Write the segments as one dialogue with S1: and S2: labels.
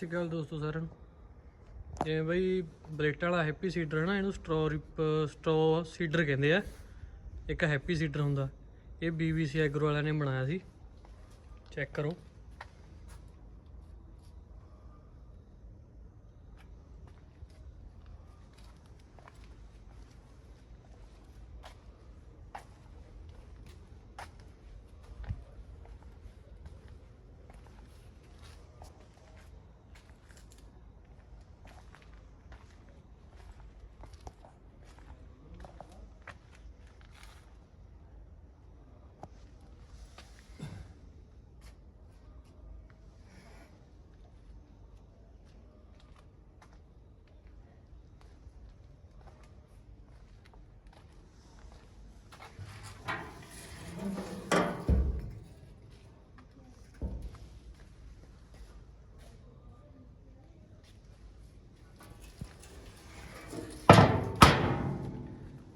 S1: ਸਤਿ ਸ਼੍ਰੀ ਅਕਾਲ ਦੋਸਤੋ ਸਾਰਿਆਂ ਨੂੰ। ਜਿਵੇਂ ਬਈ ਬਲੇਟ ਵਾਲਾ ਹੈਪੀ ਸੀਡਰ ਹੈ ਨਾ, ਇਹਨੂੰ ਸਟ੍ਰੋ ਰਿਪ ਸਟ੍ਰੋ ਸੀਡਰ ਕਹਿੰਦੇ ਆ। ਇੱਕ ਹੈਪੀ ਸੀਡਰ ਹੁੰਦਾ। ਇਹ BBC ਐਗਰੋ ਵਾਲਿਆਂ ਨੇ ਬਣਾਇਆ ਸੀ। ਚੈੱਕ ਕਰੋ।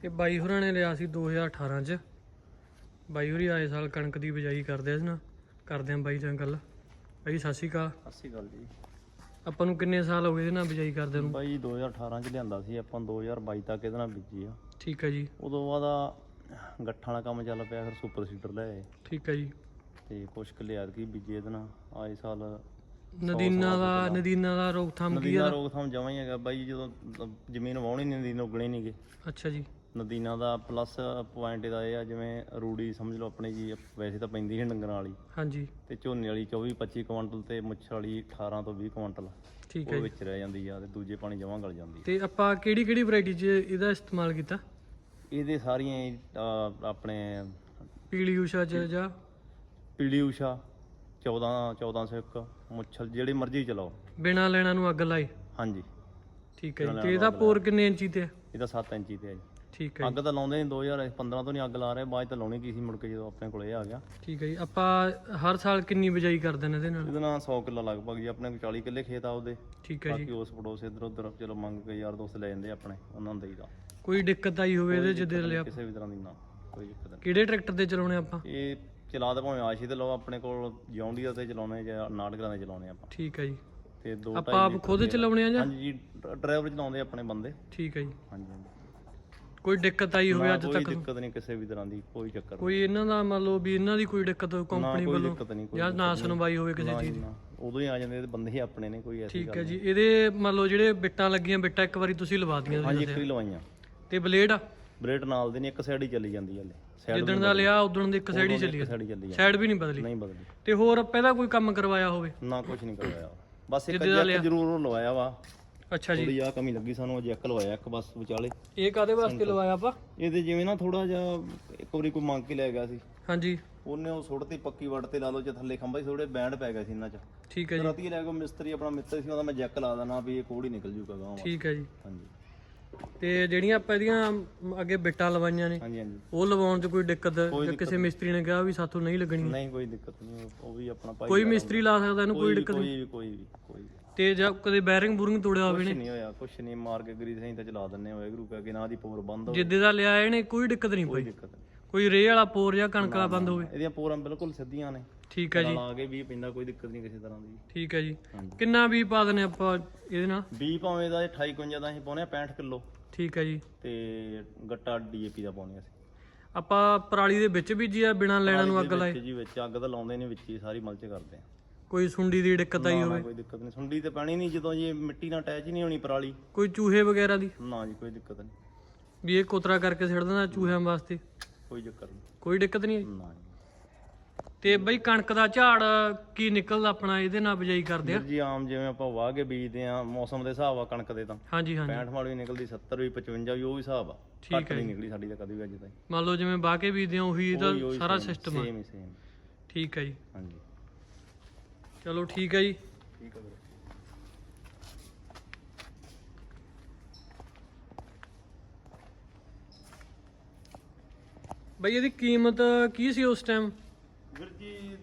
S1: ਇਹ ਬਾਈ ਹੋਰਾਂ ਨੇ ਲਿਆ ਸੀ 2018 ਚ। ਬਾਈ ਹੋਰੀ ਆਏ ਸਾਲ ਕਣਕ ਦੀ ਬਿਜਾਈ ਕਰਦੇ ਸੀ ਨਾ। ਕਰਦੇ ਆਂ ਬਾਈ ਨਾਲ ਗੱਲ। ਬਾਈ ਸਤਿ ਸ਼੍ਰੀ ਅਕਾਲ।
S2: ਸਤਿ ਸ਼੍ਰੀ ਅਕਾਲ ਜੀ।
S1: ਆਪਾਂ ਨੂੰ ਕਿੰਨੇ ਸਾਲ ਹੋ ਗਏ ਇਹਦੇ ਨਾਲ ਬਿਜਾਈ ਕਰਦੇ ਨੂੰ?
S2: ਬਾਈ 2018 ਚ ਲਿਆਂਦਾ ਸੀ। ਆਪਾਂ 2022 ਤੱਕ ਇਹਦੇ ਨਾਲ ਬੀਜੀ ਆ।
S1: ਠੀਕ ਹੈ ਜੀ।
S2: ਉਦੋਂ ਬਾਅਦ ਆ ਗੱਠਾਂ ਵਾਲਾ ਕੰਮ ਚੱਲ ਪਿਆ ਫਿਰ ਸੁਪਰ ਸੀਡਰ ਲੈ ਆਏ।
S1: ਠੀਕ ਹੈ ਜੀ।
S2: ਤੇ ਕੁਛ ਕੁ ਲਿਆਦ ਕੀ ਬੀਜੇ ਇਹਦੇ ਨਾਲ। ਆਏ ਸਾਲ
S1: ਨਦੀਨਾ ਦਾ ਨਦੀਨਾ ਦਾ ਰੋਕਥਾਮ ਕੀ
S2: ਨਦੀਨਾ
S1: ਹੈ
S2: ਰੋਕਥਾਮ ਜਮਾਂ ਹੀ ਹੈਗਾ। ਬਾਈ ਜਦੋਂ ਜ਼ਮੀਨ ਵਾਉਣੀ ਨਹੀਂ ਨਦੀਨ ਉਗਣੇ ਨਹੀਂਗੇ
S1: ਅੱਛਾ ਜੀ।
S2: ਨਦੀਨਾ ਦਾ ਪਲੱਸ ਪੁਆਇੰਟ ਇਹਦਾ ਇਹ ਆ ਜਿਵੇਂ ਰੂੜੀ ਸਮਝ ਲਓ ਆਪਣੇ ਜੀ ਵੈਸੇ ਤਾਂ ਪੈਂਦੀ ਨਹੀਂ ਡੰਗਰਾਂ ਵਾਲੀ।
S1: ਹਾਂਜੀ।
S2: ਤੇ ਝੋਨੇ ਵਾਲੀ 24 25 ਕੁਇੰਟਲ ਤੇ ਮੁੱਛ ਵਾਲੀ 18 ਤੋਂ 20 ਕੁਇੰਟਲ
S1: ਠੀਕ ਹੈ
S2: ਉਹ ਵਿੱਚ ਰਹਿ ਜਾਂਦੀ ਆ ਤੇ ਦੂਜੇ ਪਾਣੀ ਜਮਾਂ ਗਲ ਜਾਂਦੀ ਆ।
S1: ਤੇ ਆਪਾਂ ਕਿਹੜੀ ਕਿਹੜੀ ਵੈਰਾਈਟੀ 'ਚ ਇਹਦਾ ਇਸਤੇਮਾਲ ਕੀਤਾ?
S2: ਇਹਦੇ ਸਾਰੀਆਂ ਹੀ, ਅਹ, ਆਪਣੇ
S1: ਪੀਲੀ ਊਸ਼ਾ 'ਚ ਜਾਂ?
S2: ਪੀਲੀ ਊਸ਼ਾ 14 1401 ਮੁੱਛਲ ਜਿਹੜੀ ਮਰਜ਼ੀ ਚਲਾਓ।
S1: ਬਿਨਾ ਲੈਣਾ ਨੂੰ ਅੱਗ ਲਾਈ?
S2: ਹਾਂਜੀ।
S1: ਠੀਕ ਹੈ ਜੀ। ਤੇ ਇਹਦਾ ਪੋਰ ਕਿੰਨੇ ਇੰਚੀ ਤੇ ਹੈ?
S2: ਇਹਦਾ 7 ਇੰਚੀ ਤੇ ਹੈ ਜੀ।
S1: ਠੀਕ ਹੈ
S2: ਅੱਗ ਤਾਂ ਲਾਉਂਦੇ ਨਹੀਂ 2015 ਤੋਂ ਨਹੀਂ ਅੱਗ ਲਾ ਰਹੇ ਬਾਅਦ ਤਾਂ ਲਾਉਣੀ ਕੀ ਸੀ ਮੁੜ ਕੇ ਜਦੋਂ ਆਪਣੇ ਕੋਲ ਆ ਗਿਆ।
S1: ਠੀਕ ਹੈ ਜੀ। ਆਪਾਂ ਹਰ ਸਾਲ ਕਿੰਨੀ ਬਿਜਾਈ ਕਰਦੇ ਨੇ ਇਹਦੇ ਨਾਲ?
S2: ਇਹਦੇ ਨਾਲ 100 ਕਿੱਲਾ ਲਗਭਗ ਜੀ ਆਪਣੇ ਕੋਲ 40 ਕਿੱਲੇ ਖੇਤ ਆ ਉਹਦੇ।
S1: ਠੀਕ ਹੈ ਜੀ।
S2: ਬਾਕੀ ਉਸ ਪੜੋਸ ਇੱਧਰ ਉੱਧਰ ਚਲੋ ਮੰਗ ਕੇ ਯਾਰ ਦੋਸਤ ਲੈ ਜਾਂਦੇ ਆਪਣੇ ਉਹਨਾਂ ਨੂੰ ਦੇਈਦਾ।
S1: ਕੋਈ ਦਿੱਕਤ ਆਈ ਹੋਵੇ ਇਹਦੇ ਜਿੱਦੇ ਲਿਆ?
S2: ਕਿਸੇ ਵੀ ਤਰ੍ਹਾਂ ਦੀ ਨਾ ਕੋਈ ਦਿੱਕਤ ਨਹੀਂ।
S1: ਕਿਹੜੇ ਟਰੈਕਟਰ ਤੇ ਚਲਾਉਣੇ ਆਪਾਂ?
S2: ਇਹ ਚਲਾ ਤਾਂ ਭਾਵੇਂ ਆਸ਼ੀ ਤੇ ਲਓ ਆਪਣੇ ਕੋਲ ਜੌਂਡੀਆ ਤੇ ਚਲਾਉਣੇ ਜਾਂ ਨਾਟਕਰਾਂ ਦੇ ਚਲਾਉਣੇ ਆਪਾਂ।
S1: ਠੀਕ ਹੈ ਜੀ।
S2: ਤੇ ਦੋ
S1: ਆਪਾਂ ਆਪ ਖੁਦ ਚਲਾਉਣੇ ਆ ਜਾਂ?
S2: ਹਾਂਜੀ ਜੀ ਡਰਾਈਵਰ ਚਲਾਉਂਦੇ ਆਪਣੇ ਬੰਦੇ।
S1: ਠੀਕ ਹੈ ਜੀ।
S2: ਹਾਂਜੀ ਹਾਂਜੀ।
S1: ਕੋਈ ਦਿੱਕਤ ਆਈ ਹੋਵੇ
S2: ਨਾ,
S1: ਅੱਜ
S2: ਕੋਈ
S1: ਤੱਕ
S2: ਦਿੱਕਤ ਨਹੀਂ ਕਿਸੇ ਵੀ ਤਰ੍ਹਾਂ ਦੀ ਕੋਈ ਚੱਕਰ
S1: ਕੋਈ ਇਹਨਾਂ ਦਾ ਮੰਨ ਲਓ ਵੀ ਇਹਨਾਂ ਦੀ ਕੋਈ ਦਿੱਕਤ ਕੰਪਨੀ
S2: ਕੋਈ
S1: ਵੱਲੋਂ
S2: ਕੋਈ
S1: ਜਾਂ ਨਾ ਸੁਣਵਾਈ ਹੋਵੇ ਕਿਸੇ
S2: ਨਾ
S1: ਚੀਜ਼ ਦੀ
S2: ਨਾ। ਉਦੋਂ ਹੀ ਆ ਜਾਂਦੇ ਤੇ ਬੰਦੇ ਹੀ ਆਪਣੇ ਨੇ ਕੋਈ ਐਸੀ
S1: ਠੀਕ ਹੈ ਜੀ। ਇਹਦੇ ਮੰਨ ਲਓ ਜਿਹੜੇ ਬਿੱਟਾਂ ਲੱਗੀਆਂ ਬਿੱਟਾਂ ਇੱਕ ਵਾਰੀ ਤੁਸੀਂ ਲਵਾ ਦੀਆਂ
S2: ਹਾਂਜੀ ਇੱਕ ਹੀ ਲਵਾਈਆਂ।
S1: ਤੇ ਬਲੇਡ? ਆ
S2: ਬ੍ਰੇਡ ਨਾਲ ਦੇ ਨਹੀਂ ਇੱਕ ਸਾਈਡ ਹੀ ਚੱਲੀ ਜਾਂਦੀ ਹੈ ਹਲੇ। ਸਾਈਡ
S1: ਜਿੱਦਣ ਦਾ ਲਿਆ ਉਦੋਂ ਦੀ ਇੱਕ ਸਾਈਡ ਹੀ ਚੱਲੀ
S2: ਜਾਂਦੀ।
S1: ਸਾਈਡ ਵੀ ਨਹੀਂ ਬਦਲੀ।
S2: ਨਹੀਂ ਬਦਲੀ।
S1: ਤੇ ਹੋਰ ਇਹਦਾ ਕੋਈ ਕੰਮ ਕਰਵਾਇਆ ਹੋਵੇ?
S2: ਨਾ ਕੁਝ ਨਹੀਂ ਕਰਵਾਇਆ। ਬਸ ਇੱਕ ਜੈਕ ਜ਼ਰੂਰ ਲਵਾਇਆ ਵਾ।
S1: ਅੱਛਾ ਜੀ।
S2: ਥੋੜੀ ਆ ਕਮੀ ਲੱਗੀ ਸਾਨੂੰ ਉਹ ਜੈਕ ਲਵਾਇਆ ਇੱਕ ਬਸ ਵਿਚਾਲੇ।
S1: ਇਹ ਕਾਦੇ ਵਾਸਤੇ ਲਵਾਇਆ ਆਪਾਂ?
S2: ਇਹਦੇ ਜਿਵੇਂ ਨਾ ਥੋੜਾ ਜਿਹਾ ਇੱਕ ਵਾਰੀ ਕੋਈ ਮੰਗ ਕੇ ਲੈ ਗਿਆ ਸੀ।
S1: ਹਾਂਜੀ।
S2: ਉਹਨੇ ਉਹ ਸੁੱਟਤੀ ਪੱਕੀ ਵੜ ਤੇ ਲਾ ਲਓ ਜੇ ਥੱਲੇ ਖੰਭਾ ਸੀ ਥੋੜੇ ਬੈਂਡ ਪੈ ਗਿਆ ਸੀ ਇਹਨਾਂ 'ਚ।
S1: ਠੀਕ ਹੈ ਜੀ।
S2: ਰਾਤੀ ਲੈ ਕੇ ਮਿਸਤਰੀ ਆਪਣਾ ਮਿੱਤਰ ਸੀ ਉਹਦਾ ਮੈਂ ਜੈਕ ਲਾ ਦੇਣਾ ਵੀ ਇਹ ਕੋੜ ਹੀ ਨਿਕਲ ਜੂਗਾ ਗਾਂ
S1: ਠੀਕ ਹੈ ਜੀ।
S2: ਹਾਂਜੀ।
S1: ਤੇ ਜਿਹੜੀਆਂ ਆਪਾਂ ਇਹਦੀਆਂ ਅੱਗੇ ਬਿੱਟਾਂ ਲਵਾਈਆਂ ਨੇ
S2: ਹਾਂਜੀ ਹਾਂਜੀ।
S1: ਉਹ ਲਵਾਉਣ 'ਚ ਕੋਈ ਦਿੱਕਤ ਜਾਂ ਕਿਸੇ ਮਿਸਤਰੀ ਨੇ ਕਿਹਾ ਵੀ ਸਾਥੋਂ ਨਹੀਂ ਲੱਗਣੀ?
S2: ਨਹੀਂ ਕੋਈ ਦਿੱਕਤ ਨਹੀਂ ਉਹ ਵੀ ਆਪਣਾ ਭਾਈ
S1: ਕੋਈ ਮਿਸਤਰੀ ਲਾ ਸਕਦਾ ਇਹਨੂੰ ਕੋਈ ਦਿੱਕਤ
S2: ਕੋਈ ਵੀ ਕੋਈ ਵੀ ਕੋਈ ਵੀ।
S1: ਤੇ ਜਾਂ ਕਦੇ ਬੈਰਿੰਗ ਬੂਰਿੰਗ ਤੋੜਿਆ ਹੋਵੇ
S2: ਕੁਛ
S1: ਨੇ
S2: ਨਹੀਂ ਹੋਇਆ ਕੁਛ ਨਹੀਂ ਮਾਰ ਕੇ ਗਰੀ ਸਹੀਂ ਤਾਂ ਚਲਾ ਦਿੰਨੇ ਹੋਏ ਗੁਰੂ ਕਾ ਕਿ ਨਾ ਦੀ ਪੋਰ ਬੰਦ ਹੋਵੇ।
S1: ਜਿੱਦੇ ਦਾ ਲਿਆ ਇਹਨੇ ਕੋਈ ਦਿੱਕਤ ਨਹੀਂ
S2: ਕੋਈ
S1: ਪਈ
S2: ਦਿੱਕਤ ਨਹੀਂ।
S1: ਕੋਈ ਰੇ ਵਾਲਾ ਪੋਰ ਜਾਂ ਕਣਕ ਬੰਦ ਹੋਵੇ।
S2: ਇਹਦੀਆਂ ਪੋਰਾਂ ਬਿਲਕੁਲ ਸਿੱਧੀਆਂ ਨੇ।
S1: ਠੀਕ ਹੈ ਜੀ।
S2: ਆ ਕੇ ਵੀ ਪੈਂਦਾ ਕੋਈ ਦਿੱਕਤ ਨਹੀਂ ਕਿਸੇ ਤਰ੍ਹਾਂ ਦੀ।
S1: ਠੀਕ ਹੈ ਜੀ।
S2: ਹਾਂਜੀ।
S1: ਕਿੰਨਾ ਵੀ ਪਾ ਦਨੇ ਆਪਾਂ ਇਹਦੇ ਨਾਲ?
S2: ਬੀ ਭਾਵੇਂ ਦਾ 28 51 ਦਾ ਅਸੀਂ ਪਾਉਨੇ ਆ 65 ਕਿਲੋ।
S1: ਠੀਕ ਹੈ ਜੀ।
S2: ਤੇ ਗੱਟਾ ਡੀਏਪੀ ਦਾ ਪਾਉਨੇ ਅਸੀਂ।
S1: ਆਪਾਂ ਪਰਾਲੀ ਦੇ ਵਿੱਚ ਬੀਜੀ ਆ ਬਿਨਾਂ ਲੈਣਾ ਨੂੰ ਅੱਗ ਲਾਏ।
S2: ਜੀ ਵਿੱਚ ਅੱਗ ਤਾਂ ਲਾਉਂਦੇ ਨਹੀਂ ਵਿੱਚ ਹੀ ਸਾਰੀ ਮਲਚ ਕਰਦੇ ਆ
S1: ਕੋਈ ਸੁੰਡੀ ਦੀ ਦਿੱਕਤ ਆਈ
S2: ਨਾ, ਨਾ,
S1: ਹੋਵੇ?
S2: ਕੋਈ ਦਿੱਕਤ ਨਹੀਂ। ਸੁੰਡੀ ਤੇ ਪੈਣੀ ਨਹੀਂ ਜਦੋਂ ਇਹ ਮਿੱਟੀ ਨਾਲ ਅਟੈਚ ਹੀ ਨਹੀਂ ਹੋਣੀ ਪਰਾਲੀ।
S1: ਕੋਈ ਚੂਹੇ ਵਗੈਰਾ ਦੀ?
S2: ਨਾ ਜੀ ਕੋਈ ਦਿੱਕਤ ਨਹੀਂ।
S1: ਵੀ ਇਹ ਕੋਤਰਾ ਕਰਕੇ ਛੱਡ ਦਿੰਦਾ ਚੂਹਿਆਂ ਵਾਸਤੇ?
S2: ਕੋਈ ਚੱਕਰ ਨਹੀਂ।
S1: ਕੋਈ ਦਿੱਕਤ ਨਹੀਂ ਆਈ?
S2: ਨਾ ਜੀ।
S1: ਤੇ ਬਈ ਕਣਕ ਦਾ ਝਾੜ ਕੀ ਨਿਕਲਦਾ ਆਪਣਾ? ਇਹਦੇ ਨਾਲ ਬਿਜਾਈ ਕਰਦੇ ਆ?
S2: ਜੀ ਆਮ ਜਿਵੇਂ ਆਪਾਂ ਵਾਹ ਕੇ ਬੀਜਦੇ ਆ ਮੌਸਮ ਦੇ ਹਿਸਾਬ ਆ ਕਣਕ ਦੇ ਤਾਂ।
S1: ਹਾਂਜੀ ਹਾਂਜੀ।
S2: 65 ਮਾਲ ਵੀ ਨਿਕਲਦੀ 70 ਵੀ 55 ਵੀ ਉਹ ਵੀ ਹਿਸਾਬ ਆ।
S1: ਠੀਕ
S2: ਘੱਟ ਨਹੀਂ ਨਿਕਲੀ ਸਾਡੀ ਤਾਂ ਕਦੀ ਵੀ ਅੱਜ ਤਾਈਂ।
S1: ਮੰਨ ਲਓ ਜਿਵੇਂ ਬਾਹ ਕੇ ਬੀਜਦੇ ਆ ਉਹੀ ਇਹਦਾ ਸਾਰਾ ਸਿਸਟਮ ਆ।
S2: ਸੇਮ ਹੀ ਸੇਮ
S1: ਠੀਕ ਹੈ ਜੀ।
S2: ਹਾਂਜੀ।
S1: ਚਲੋ ਠੀਕ ਹੈ ਜੀ।
S2: ਠੀਕ ਹੈ ਵੀਰੇ।
S1: ਬਈ ਇਹਦੀ ਕੀਮਤ ਕੀ ਸੀ ਉਸ ਟਾਈਮ
S2: ਵੀਰ ਜੀ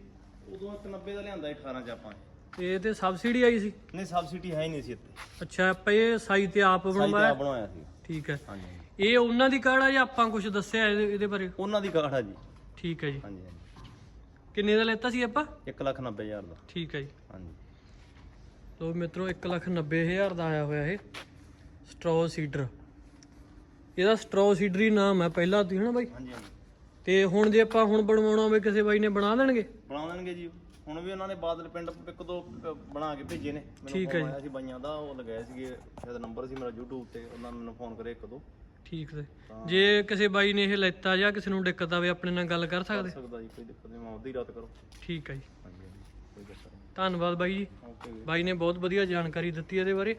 S2: ਉਦੋਂ 90 ਦਾ ਲਿਆਂਦਾ ਸੀ 18 ਚ ਆਪਾਂ।
S1: ਇਹ ਤੇ ਸਬਸਿਡੀ ਆਈ ਸੀ?
S2: ਨਹੀਂ ਸਬਸਿਡੀ ਹੈ ਹੀ ਨਹੀਂ ਸੀ ਇੱਥੇ।
S1: ਅੱਛਾ ਆਪਾਂ ਇਹ ਸਾਈ ਤੇ ਆਪ
S2: ਸਾਈਜ਼
S1: ਬਣਵਾਇਆ?
S2: ਆਪ ਬਣਾਇਆ ਸੀ।
S1: ਠੀਕ ਹੈ।
S2: ਹਾਂਜੀ ਹਾਂਜੀ।
S1: ਇਹ ਉਹਨਾਂ ਦੀ ਕਾਢ ਆ ਜਾਂ ਆਪਾਂ ਕੁਝ ਦੱਸਿਆ ਇਹਦੇ ਇਹਦੇ ਬਾਰੇ?
S2: ਉਹਨਾਂ ਦੀ ਕਾਠ ਆ ਜੀ।
S1: ਠੀਕ ਹੈ ਜੀ।
S2: ਹਾਂਜੀ ਹਾਂਜੀ।
S1: ਕਿੰਨੇ ਦਾ ਲੈਤਾ ਸੀ ਆਪਾਂ?
S2: 1 ਲੱਖ 90 ਹਜ਼ਾਰ ਦਾ।
S1: ਠੀਕ ਹੈ ਜੀ।
S2: ਹਾਂਜੀ।
S1: ਲੋ ਮਿੱਤਰੋ 190000 ਦਾ ਆਇਆ ਹੋਇਆ ਇਹ ਸਟ੍ਰੋ ਸੀਡਰ। ਇਹਦਾ ਸਟ੍ਰੋ ਸੀਡਰ ਹੀ ਨਾਮ ਹੈ ਪਹਿਲਾਂ ਤੋਂ ਹੀ ਹਨਾ ਬਾਈ?
S2: ਹਾਂਜੀ ਹਾਂਜੀ।
S1: ਤੇ ਹੁਣ ਜੇ ਆਪਾਂ ਹੁਣ ਬਣਵਾਉਣਾ ਹੋਵੇ ਕਿਸੇ ਬਾਈ ਨੇ ਬਣਾ ਦੇਣਗੇ?
S2: ਬਣਾ ਦੇਣਗੇ ਜੀ। ਹੁਣ ਵੀ ਉਹਨਾਂ ਨੇ ਬਾਦਲ ਪਿੰਡ ਇੱਕ ਦੋ ਬਣਾ ਕੇ ਭੇਜੇ ਨੇ।
S1: ਠੀਕ ਹੈ
S2: ਫੋਨ ਆਇਆ ਸੀ ਬਾਈਆਂ ਦਾ ਉਹ ਲਗਾਇਆ ਸੀਗੇ ਸ਼ਾਇਦ ਨੰਬਰ ਸੀ ਮੇਰਾ YouTube ਤੇ ਉਹਨਾਂ ਨੇ ਮੈਨੂੰ ਫੋਨ ਕਰੇ ਇੱਕ ਦੋ।
S1: ਠੀਕ ਹੈ। ਜੇ ਕਿਸੇ ਬਾਈ ਨੇ ਇਹ ਲੈਤਾ ਜਾਂ ਕਿਸੇ ਨੂੰ ਦਿੱਕਤ ਆਵੇ ਆਪਣੇ ਨਾਲ ਗੱਲ ਕਰ ਸਕਦੇ?
S2: ਸਕਦਾ ਜੀ ਕੋਈ ਦਿੱਕਤ ਨਹੀਂ ਮੈਂ ਉਹਦੀ ਰਾਤ ਕਰੋ।
S1: ਠੀਕ ਹੈ ਜੀ।
S2: ਹਾਂਜੀ ਹਾਂਜੀ ਕੋਈ ਦਿੱਕਤ ਨਹੀਂ।
S1: ਧੰਨਵਾਦ ਬਾਈ ਜੀ।
S2: ਓਕੇ
S1: ਬਾਈ ਨੇ ਬਹੁਤ ਵਧੀਆ ਜਾਣਕਾਰੀ ਦਿੱਤੀ ਇਹਦੇ ਬਾਰੇ।